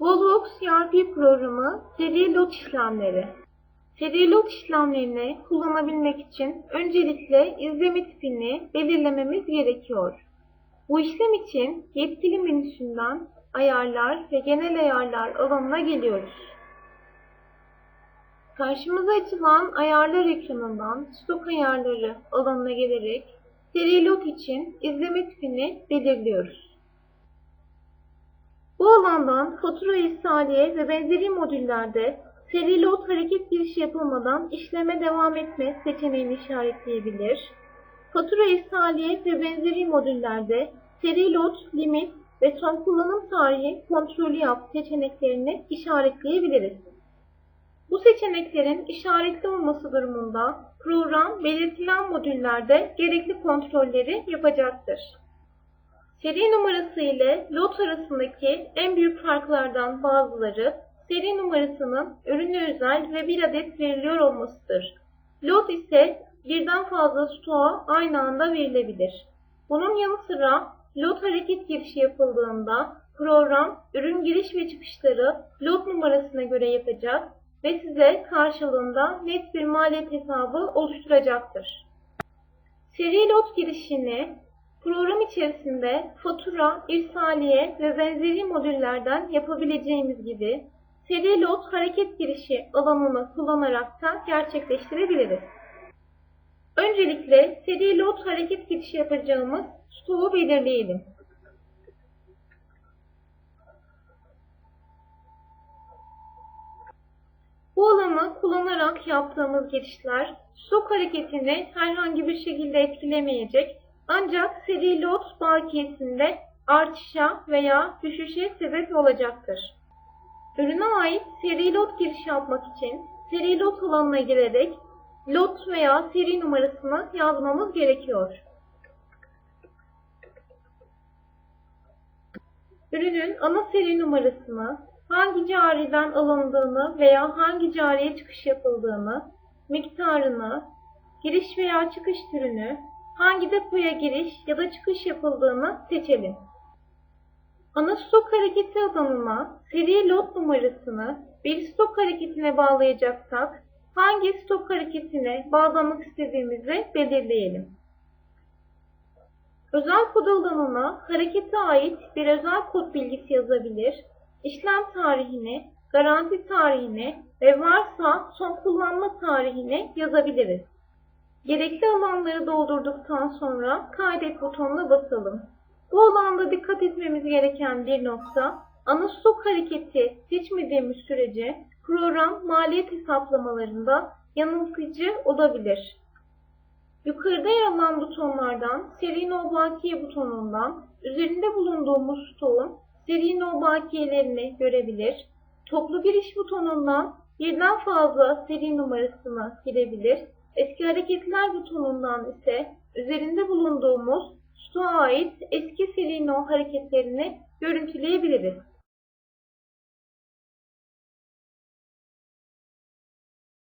Volvox ERP programı seri lot işlemleri. Seri lot işlemlerini kullanabilmek için öncelikle izleme tipini belirlememiz gerekiyor. Bu işlem için yetkili menüsünden ayarlar ve genel ayarlar alanına geliyoruz. Karşımıza açılan ayarlar ekranından stok ayarları alanına gelerek seri lot için izleme tipini belirliyoruz. Bu alandan fatura irsaliye ve benzeri modüllerde seri lot hareket girişi yapılmadan işleme devam etme seçeneğini işaretleyebilir. Fatura irsaliye ve benzeri modüllerde seri lot, limit ve son kullanım tarihi kontrolü yap seçeneklerini işaretleyebiliriz. Bu seçeneklerin işaretli olması durumunda program belirtilen modüllerde gerekli kontrolleri yapacaktır. Seri numarası ile lot arasındaki en büyük farklardan bazıları seri numarasının ürüne özel ve bir adet veriliyor olmasıdır. Lot ise birden fazla stoğa aynı anda verilebilir. Bunun yanı sıra lot hareket girişi yapıldığında program ürün giriş ve çıkışları lot numarasına göre yapacak ve size karşılığında net bir maliyet hesabı oluşturacaktır. Seri lot girişini program içerisinde fatura, irsaliye ve benzeri modüllerden yapabileceğimiz gibi seri lot hareket girişi alanını kullanarak da gerçekleştirebiliriz. Öncelikle seri lot hareket girişi yapacağımız stoğu belirleyelim. Bu alanı kullanarak yaptığımız girişler stok hareketini herhangi bir şekilde etkilemeyecek ancak seri lot bakiyesinde artışa veya düşüşe sebep olacaktır. Ürüne ait seri lot girişi yapmak için seri lot alanına girerek lot veya seri numarasını yazmamız gerekiyor. Ürünün ana seri numarasını, hangi cariden alındığını veya hangi cariye çıkış yapıldığını, miktarını, giriş veya çıkış türünü, hangi depoya giriş ya da çıkış yapıldığını seçelim. Ana stok hareketi alanına seri lot numarasını bir stok hareketine bağlayacaksak hangi stok hareketine bağlamak istediğimizi belirleyelim. Özel kod alanına harekete ait bir özel kod bilgisi yazabilir, işlem tarihini, garanti tarihini ve varsa son kullanma tarihini yazabiliriz. Gerekli alanları doldurduktan sonra kaydet butonuna basalım. Bu alanda dikkat etmemiz gereken bir nokta, ana stok hareketi seçmediğimiz sürece program maliyet hesaplamalarında yanıltıcı olabilir. Yukarıda yer alan butonlardan seri no bakiye butonundan üzerinde bulunduğumuz stoğun seri no bakiyelerini görebilir. Toplu giriş butonundan birden fazla seri numarasını girebilir. Eski hareketler butonundan ise üzerinde bulunduğumuz stoğa ait eski seri no hareketlerini görüntüleyebiliriz.